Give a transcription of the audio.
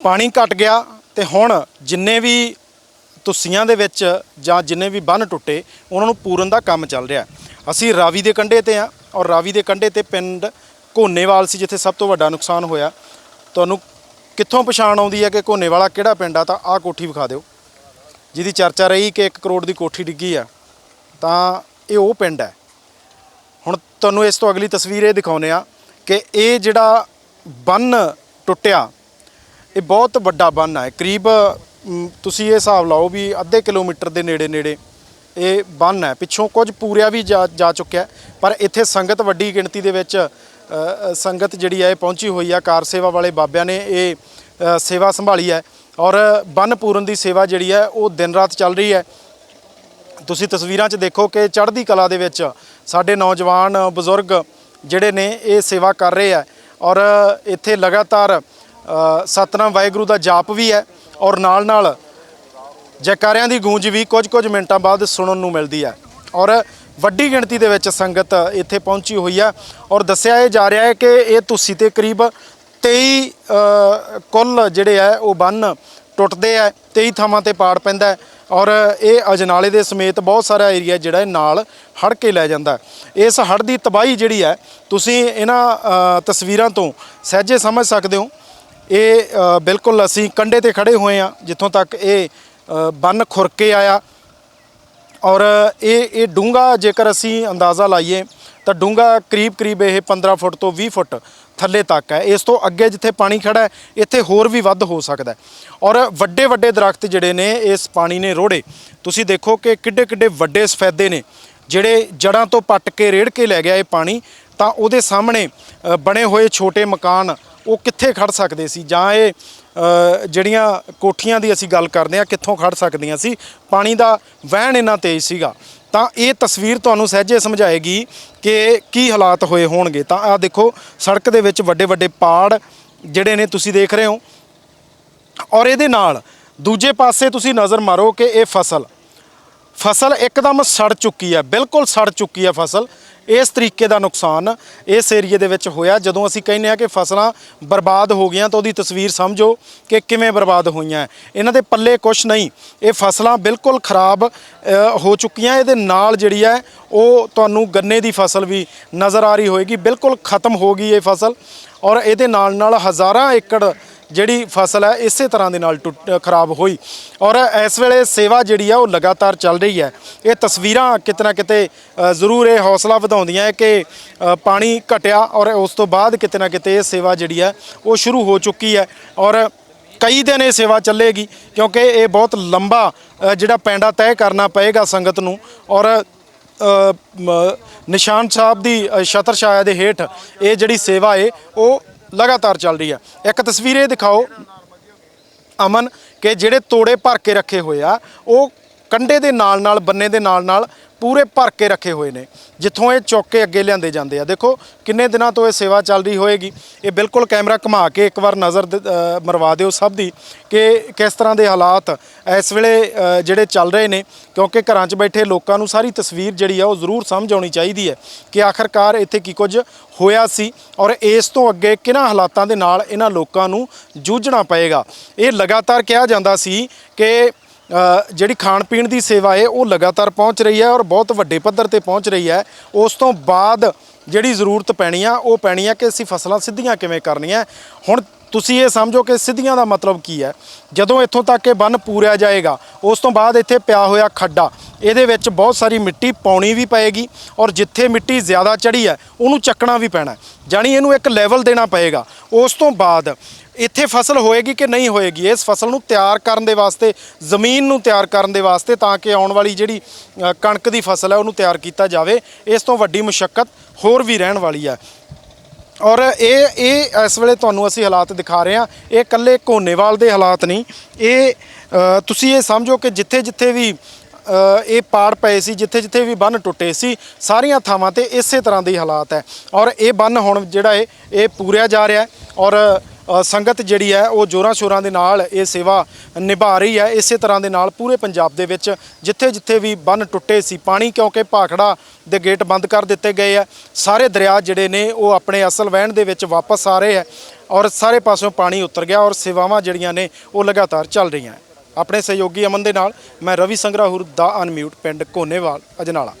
ਪਾਣੀ ਘਟ ਗਿਆ ਤੇ ਹੁਣ ਜਿੰਨੇ ਵੀ ਤੁਸੀਆਂ ਦੇ ਵਿੱਚ ਜਾਂ ਜਿੰਨੇ ਵੀ ਬੰਨ ਟੁੱਟੇ, ਉਹਨਾਂ ਨੂੰ ਪੂਰਨ ਦਾ ਕੰਮ ਚੱਲ ਰਿਹਾ। ਅਸੀਂ ਰਾਵੀ ਦੇ ਕੰਢੇ ਤੇ ਆ ਔਰ ਰਾਵੀ ਦੇ ਕੰਢੇ ਤੇ ਪਿੰਡ ਘੋਨੇਵਾਲ ਸੀ, ਜਿੱਥੇ ਸਭ ਤੋਂ ਵੱਡਾ ਨੁਕਸਾਨ ਹੋਇਆ। ਤੁਹਾਨੂੰ ਕਿੱਥੋਂ ਪਛਾਣ ਆਉਂਦੀ ਹੈ ਕਿ ਘੋਨੇਵਾਲਾ ਕਿਹੜਾ ਪਿੰਡ ਆ? ਤਾਂ ਆਹ ਕੋਠੀ ਵਿਖਾ ਦਿਓ। ਜਿਹਦੀ ਚਰਚਾ ਰਹੀ ਕਿ 1 ਕਰੋੜ ਦੀ ਕੋਠੀ ਡਿੱਗੀ ਆ, ਤਾਂ ਇਹ ਉਹ ਪਿੰਡ ਹੈ। ਹੁਣ ਤੁਹਾਨੂੰ ਇਸ ਤੋਂ ਅਗਲੀ ਤਸਵੀਰ ਇਹ ਦਿਖਾਉਂਦੇ ਆ ਕਿ ਇਹ ਜਿਹੜਾ ਬੰਨ ਟੁੱਟਿਆ ਇਹ ਬਹੁਤ ਵੱਡਾ ਬੰਨ ਹੈ ਕਰੀਬ ਤੁਸੀਂ ਇਹ ਹਿਸਾਬ ਲਾਓ ਵੀ ਅੱਧੇ ਕਿਲੋਮੀਟਰ ਦੇ ਨੇੜੇ ਨੇੜੇ ਇਹ ਬੰਨ ਹੈ ਪਿੱਛੋਂ ਕੁਝ ਪੂਰਿਆ ਵੀ ਜਾ ਜਾ ਚੁੱਕਿਆ ਪਰ ਇੱਥੇ ਸੰਗਤ ਵੱਡੀ ਗਿਣਤੀ ਦੇ ਵਿੱਚ ਸੰਗਤ ਜਿਹੜੀ ਹੈ ਇਹ ਪਹੁੰਚੀ ਹੋਈ ਆ। ਕਾਰ ਸੇਵਾ ਵਾਲੇ ਬਾਬਿਆਂ ਨੇ ਇਹ ਸੇਵਾ ਸੰਭਾਲੀ ਹੈ ਔਰ ਬੰਨ ਪੂਰਨ ਦੀ ਸੇਵਾ ਜਿਹੜੀ ਹੈ ਉਹ ਦਿਨ ਰਾਤ ਚੱਲ ਰਹੀ ਹੈ। ਤੁਸੀਂ ਤਸਵੀਰਾਂ 'ਚ ਦੇਖੋ ਕਿ ਚੜ੍ਹਦੀ ਕਲਾ ਦੇ ਵਿੱਚ ਸਾਡੇ ਨੌਜਵਾਨ ਬਜ਼ੁਰਗ ਜਿਹੜੇ ਨੇ ਇਹ ਸੇਵਾ ਕਰ ਰਹੇ ਆ ਔਰ ਇੱਥੇ ਲਗਾਤਾਰ ਸਤਨਾਮ ਵਾਹਿਗੁਰੂ ਦਾ ਜਾਪ ਵੀ ਹੈ ਔਰ ਨਾਲ ਨਾਲ ਜੈਕਾਰਿਆਂ ਦੀ ਗੂੰਜ ਵੀ ਕੁਝ ਕੁਝ ਮਿੰਟਾਂ ਬਾਅਦ ਸੁਣਨ ਨੂੰ ਮਿਲਦੀ ਹੈ। ਔਰ ਵੱਡੀ ਗਿਣਤੀ ਦੇ ਵਿੱਚ ਸੰਗਤ ਇੱਥੇ ਪਹੁੰਚੀ ਹੋਈ ਹੈ ਔਰ ਦੱਸਿਆ ਇਹ ਜਾ ਰਿਹਾ ਹੈ ਕਿ ਇਹ ਤੁਸੀਂ ਤੇ ਕਰੀਬ 23 ਕੁੱਲ ਜਿਹੜੇ ਆ ਉਹ ਬੰਨ ਟੁੱਟਦੇ ਆ 23 ਥਾਵਾਂ ਤੇ ਪਾੜ ਪੈਂਦਾ ਔਰ ਇਹ ਅਜਨਾਲੇ ਦੇ ਸਮੇਤ ਬਹੁਤ ਸਾਰਾ ਏਰੀਆ ਜਿਹੜਾ ਨਾਲ ਹੜ ਕੇ ਲੈ ਜਾਂਦਾ ਇਸ ਹੜ ਦੀ ਤਬਾਹੀ ਜਿਹੜੀ ਹੈ, ਤੁਸੀਂ ਇਹਨਾਂ ਤਸਵੀਰਾਂ ਤੋਂ ਸਹਿਜੇ ਸਮਝ ਸਕਦੇ ਹੋ ਇਹ ਬਿਲਕੁਲ ਅਸੀਂ ਕੰਡੇ ਤੇ ਖੜੇ ਹੋਏ ਆ ਜਿੱਥੋਂ ਤੱਕ ਇਹ ਬੰਨ ਖੁਰ ਕੇ ਆਇਆ। ਔਰ ਇਹ ਇਹ ਡੂੰਗਾ ਜੇਕਰ ਅਸੀਂ ਅੰਦਾਜ਼ਾ ਲਾਈਏ, ਤਾਂ ਡੂੰਗਾ ਕਰੀਬ ਕਰੀਬ ਇਹ 15 ਫੁੱਟ ਤੋਂ 20 ਫੁੱਟ ਥੱਲੇ ਤੱਕ ਹੈ। ਇਸ ਤੋਂ ਅੱਗੇ ਜਿੱਥੇ ਪਾਣੀ ਖੜਾ ਹੈ, ਇੱਥੇ ਹੋਰ ਵੀ ਵੱਧ ਹੋ ਸਕਦਾ ਔਰ ਵੱਡੇ ਵੱਡੇ ਦਰਖਤ ਜਿਹੜੇ ਨੇ, ਇਸ ਪਾਣੀ ਨੇ ਰੋੜੇ। ਤੁਸੀਂ ਦੇਖੋ ਕਿ ਕਿੱਡੇ ਕਿੱਡੇ ਵੱਡੇ ਸਫੈਦੇ ਨੇ, ਜਿਹੜੇ ਜੜਾਂ ਤੋਂ ਪੱਟ ਕੇ ਰੇੜ ਕੇ ਲੈ ਗਿਆ ਇਹ ਪਾਣੀ। ਤਾਂ ਉਹਦੇ ਸਾਹਮਣੇ ਬਣੇ ਹੋਏ ਛੋਟੇ ਮਕਾਨ ਉਹ ਕਿੱਥੇ ਖੜ ਸਕਦੇ ਸੀ? ਜਾਂ ਇਹ ਜਿਹੜੀਆਂ ਕੋਠੀਆਂ ਦੀ ਅਸੀਂ ਗੱਲ ਕਰਦੇ ਆ ਕਿੱਥੋਂ ਖੜ ਸਕਦੀਆਂ ਸੀ? ਪਾਣੀ ਦਾ ਵਹਿਣ ਇੰਨਾ ਤੇਜ਼ ਸੀਗਾ। ਤਾਂ ਇਹ ਤਸਵੀਰ ਤੁਹਾਨੂੰ ਸਹਿਜੇ ਸਮਝਾਏਗੀ ਕਿ ਕੀ ਹਾਲਾਤ ਹੋਏ ਹੋਣਗੇ। ਤਾਂ ਆਹ ਦੇਖੋ, ਸੜਕ ਦੇ ਵਿੱਚ ਵੱਡੇ ਵੱਡੇ ਪਾੜ ਜਿਹੜੇ ਨੇ, ਤੁਸੀਂ ਦੇਖ ਰਹੇ ਹੋ। ਔਰ ਇਹਦੇ ਨਾਲ ਦੂਜੇ ਪਾਸੇ ਤੁਸੀਂ ਨਜ਼ਰ ਮਾਰੋ ਕਿ ਇਹ ਫਸਲ ਫਸਲ ਇੱਕਦਮ ਸੜ ਚੁੱਕੀ ਹੈ, ਬਿਲਕੁਲ ਸੜ ਚੁੱਕੀ ਹੈ ਫਸਲ। ਇਸ ਤਰੀਕੇ ਦਾ ਨੁਕਸਾਨ ਇਸ ਏਰੀਏ ਦੇ ਵਿੱਚ ਹੋਇਆ। ਜਦੋਂ ਅਸੀਂ ਕਹਿੰਦੇ ਆ ਕਿ ਫਸਲਾਂ ਬਰਬਾਦ ਹੋ ਗਈਆਂ ਤਾਂ ਉਹਦੀ ਤਸਵੀਰ ਸਮਝੋ ਕਿ ਕਿਵੇਂ ਬਰਬਾਦ ਹੋਈਆਂ। ਇਹਨਾਂ ਦੇ ਪੱਲੇ ਕੁਛ ਨਹੀਂ। ਇਹ ਫਸਲਾਂ ਬਿਲਕੁਲ ਖਰਾਬ ਹੋ ਚੁੱਕੀਆਂ। ਇਹਦੇ ਨਾਲ ਜਿਹੜੀ ਹੈ, ਉਹ ਤੁਹਾਨੂੰ ਗੰਨੇ ਦੀ ਫਸਲ ਵੀ ਨਜ਼ਰ ਆ ਰਹੀ ਹੋਏਗੀ। ਬਿਲਕੁਲ ਖਤਮ ਹੋ ਗਈ ਇਹ ਫਸਲ। ਔਰ ਇਹਦੇ ਨਾਲ ਨਾਲ ਹਜ਼ਾਰਾਂ ਏਕੜ ਜਿਹੜੀ ਫਸਲ ਹੈ ਇਸੇ ਤਰ੍ਹਾਂ ਦੇ ਨਾਲ ਟੁੱਟ, ਖਰਾਬ ਹੋਈ। ਔਰ ਇਸ ਵੇਲੇ ਸੇਵਾ ਜਿਹੜੀ ਹੈ ਉਹ ਲਗਾਤਾਰ ਚੱਲ ਰਹੀ ਹੈ। ਇਹ ਤਸਵੀਰਾਂ ਕਿਤਨਾ ਕਿਤੇ ਜ਼ਰੂਰ ਇਹ ਹੌਸਲਾ ਵਧਾਉਂਦੀਆਂ ਹੈ ਕਿ ਪਾਣੀ ਘਟਿਆ ਔਰ ਉਸ ਤੋਂ ਬਾਅਦ ਕਿਤੇ ਨਾ ਕਿਤੇ ਇਹ ਸੇਵਾ ਜਿਹੜੀ ਹੈ, ਉਹ ਸ਼ੁਰੂ ਹੋ ਚੁੱਕੀ ਹੈ। ਔਰ ਕਈ ਦਿਨ ਇਹ ਸੇਵਾ ਚੱਲੇਗੀ, ਕਿਉਂਕਿ ਇਹ ਬਹੁਤ ਲੰਬਾ ਜਿਹੜਾ ਪੈਂਡਾ ਤੈਅ ਕਰਨਾ ਪਏਗਾ ਸੰਗਤ ਨੂੰ। ਔਰ ਨਿਸ਼ਾਨ ਸਾਹਿਬ ਦੀ ਛਤਰ ਛਾਇਆ ਦੇ ਹੇਠ ਇਹ ਜਿਹੜੀ ਸੇਵਾ ਏ, ਉਹ ਲਗਾਤਾਰ ਚੱਲ ਰਹੀ ਆ। ਇੱਕ ਤਸਵੀਰ ਇਹ ਦਿਖਾਓ ਅਮਨ, ਕਿ ਜਿਹੜੇ ਤੋੜੇ ਭਰ ਕੇ ਰੱਖੇ ਹੋਏ ਆ, ਉਹ ਕੰਡੇ ਦੇ ਨਾਲ ਨਾਲ, ਬੰਨੇ ਦੇ ਨਾਲ ਨਾਲ ਪੂਰੇ ਭਰ ਕੇ ਰੱਖੇ ਹੋਏ ਨੇ, ਜਿੱਥੋਂ ਇਹ ਚੁੱਕ ਕੇ ਅੱਗੇ ਲਿਆਂਦੇ ਜਾਂਦੇ ਆ। ਦੇਖੋ ਕਿੰਨੇ ਦਿਨਾਂ ਤੋਂ ਇਹ ਸੇਵਾ ਚੱਲ ਰਹੀ ਹੋਏਗੀ। ਇਹ ਬਿਲਕੁਲ ਕੈਮਰਾ ਘੁਮਾ ਕੇ ਇੱਕ ਵਾਰ ਨਜ਼ਰ ਮਰਵਾ ਦਿਓ ਸਭ ਦੀ ਕਿ ਕਿਸ ਤਰ੍ਹਾਂ ਦੇ ਹਾਲਾਤ ਇਸ ਵੇਲੇ ਜਿਹੜੇ ਚੱਲ ਰਹੇ ਨੇ, ਕਿਉਂਕਿ ਘਰਾਂ 'ਚ ਬੈਠੇ ਲੋਕਾਂ ਨੂੰ ਸਾਰੀ ਤਸਵੀਰ ਜਿਹੜੀ ਆ ਉਹ ਜ਼ਰੂਰ ਸਮਝ ਆਉਣੀ ਚਾਹੀਦੀ ਹੈ ਕਿ ਆਖਰਕਾਰ ਇੱਥੇ ਕੀ ਕੁਝ ਹੋਇਆ ਸੀ ਔਰ ਇਸ ਤੋਂ ਅੱਗੇ ਕਿਹਨਾਂ ਹਾਲਾਤਾਂ ਦੇ ਨਾਲ ਇਹਨਾਂ ਲੋਕਾਂ ਨੂੰ ਜੂਝਣਾ ਪਏਗਾ। ਇਹ ਲਗਾਤਾਰ ਕਿਹਾ ਜਾਂਦਾ ਸੀ ਕਿ ਜਿਹੜੀ ਖਾਣ ਪੀਣ ਦੀ ਸੇਵਾ ਹੈ ਉਹ ਲਗਾਤਾਰ ਪਹੁੰਚ ਰਹੀ ਹੈ ਔਰ ਬਹੁਤ ਵੱਡੇ ਪੱਧਰ ਤੇ ਪਹੁੰਚ ਰਹੀ ਹੈ। ਉਸ ਤੋਂ ਬਾਅਦ ਜਿਹੜੀ ਜ਼ਰੂਰਤ ਪੈਣੀ ਆ, ਉਹ ਪੈਣੀ ਆ ਕਿ ਅਸੀਂ ਫਸਲਾਂ ਸਿੱਧੀਆਂ ਕਿਵੇਂ ਕਰਨੀਆਂ। ਹੁਣ ਤੁਸੀਂ ਇਹ ਸਮਝੋ ਕਿ ਸਿੱਧੀਆਂ ਦਾ ਮਤਲਬ ਕੀ ਹੈ? ਜਦੋਂ ਇੱਥੋਂ ਤੱਕ ਇਹ ਬੰਨ ਪੂਰਿਆ ਜਾਏਗਾ, ਉਸ ਤੋਂ ਬਾਅਦ ਇੱਥੇ ਪਿਆ ਹੋਇਆ ਖੱਡਾ, ਇਹਦੇ ਵਿੱਚ ਬਹੁਤ ਸਾਰੀ ਮਿੱਟੀ ਪਾਉਣੀ ਵੀ ਪਏਗੀ ਔਰ ਜਿੱਥੇ ਮਿੱਟੀ ਜ਼ਿਆਦਾ ਚੜੀ ਹੈ, ਉਹਨੂੰ ਚੱਕਣਾ ਵੀ ਪੈਣਾ। ਹੈ। ਜਾਣੀ ਇਹਨੂੰ ਇੱਕ ਲੈਵਲ ਦੇਣਾ ਪਏਗਾ। ਉਸ ਤੋਂ ਬਾਅਦ ਇੱਥੇ ਫਸਲ ਹੋਏਗੀ ਕਿ ਨਹੀਂ ਹੋਏਗੀ? ਇਸ ਫਸਲ ਨੂੰ ਤਿਆਰ ਕਰਨ ਦੇ ਵਾਸਤੇ, ਜ਼ਮੀਨ ਨੂੰ ਤਿਆਰ ਕਰਨ ਦੇ ਵਾਸਤੇ ਤਾਂ ਕਿ ਆਉਣ ਵਾਲੀ ਜਿਹੜੀ ਕਣਕ ਦੀ ਫਸਲ ਹੈ, ਉਹਨੂੰ ਤਿਆਰ ਕੀਤਾ ਜਾਵੇ। ਇਸ ਤੋਂ ਵੱਡੀ ਮੁਸ਼ਕਲ ਹੋਰ ਵੀ ਰਹਿਣ ਵਾਲੀ ਹੈ। ਔਰ ਇਹ ਇਹ, ਇਸ ਵੇਲੇ ਤੁਹਾਨੂੰ ਅਸੀਂ ਹਾਲਾਤ ਦਿਖਾ ਰਹੇ ਹਾਂ। ਇਹ ਇਕੱਲੇ ਕੋਨੇਵਾਲ ਦੇ ਹਾਲਾਤ ਨਹੀਂ। ਇਹ ਤੁਸੀਂ ਇਹ ਸਮਝੋ ਕਿ ਜਿੱਥੇ ਜਿੱਥੇ ਵੀ ਇਹ ਪਾੜ ਪਏ ਸੀ ਜਿੱਥੇ ਜਿੱਥੇ ਵੀ ਬੰਨ ਟੁੱਟੇ ਸੀ, ਸਾਰੀਆਂ ਥਾਵਾਂ ਤੇ ਇਸੇ ਤਰ੍ਹਾਂ ਦੇ ਹਾਲਾਤ ਹੈ। ਔਰ ਇਹ ਬੰਨ ਹੁਣ ਜਿਹੜਾ ਹੈ ਇਹ ਪੂਰਿਆ ਜਾ ਰਿਹਾ ਔਰ ਸੰਗਤ ਜਿਹੜੀ ਹੈ, ਉਹ ਜੋਰਾਂ ਸ਼ੋਰਾਂ ਦੇ ਨਾਲ ਇਹ ਸੇਵਾ ਨਿਭਾ ਰਹੀ ਹੈ। ਇਸੇ ਤਰ੍ਹਾਂ ਦੇ ਨਾਲ ਪੂਰੇ ਪੰਜਾਬ ਦੇ ਵਿੱਚ ਜਿੱਥੇ ਜਿੱਥੇ ਵੀ ਬੰਨ ਟੁੱਟੇ ਸੀ, ਪਾਣੀ ਕਿਉਂਕਿ ਭਾਖੜਾ ਦੇ ਗੇਟ ਬੰਦ ਕਰ ਦਿੱਤੇ ਗਏ ਆ ਸਾਰੇ ਦਰਿਆ ਜਿਹੜੇ ਨੇ, ਉਹ ਆਪਣੇ ਅਸਲ ਵਹਿਣ ਦੇ ਵਿੱਚ ਵਾਪਸ ਆ ਰਹੇ ਆ ਔਰ ਸਾਰੇ ਪਾਸਿਓਂ ਪਾਣੀ ਉਤਰ ਗਿਆ ਔਰ ਸੇਵਾਵਾਂ ਜਿਹੜੀਆਂ ਨੇ, ਉਹ ਲਗਾਤਾਰ ਚੱਲ ਰਹੀਆਂ ਆਪਣੇ ਸਹਿਯੋਗੀ ਅਮਨ ਦੇ ਨਾਲ ਮੈਂ ਰਵੀ ਸੰਗਰਾਹੁਰ ਦਾ ਅਨਮਿਊਟ ਪਿੰਡ ਕੋਨੇਵਾਲ, ਅਜਨਾਲਾ।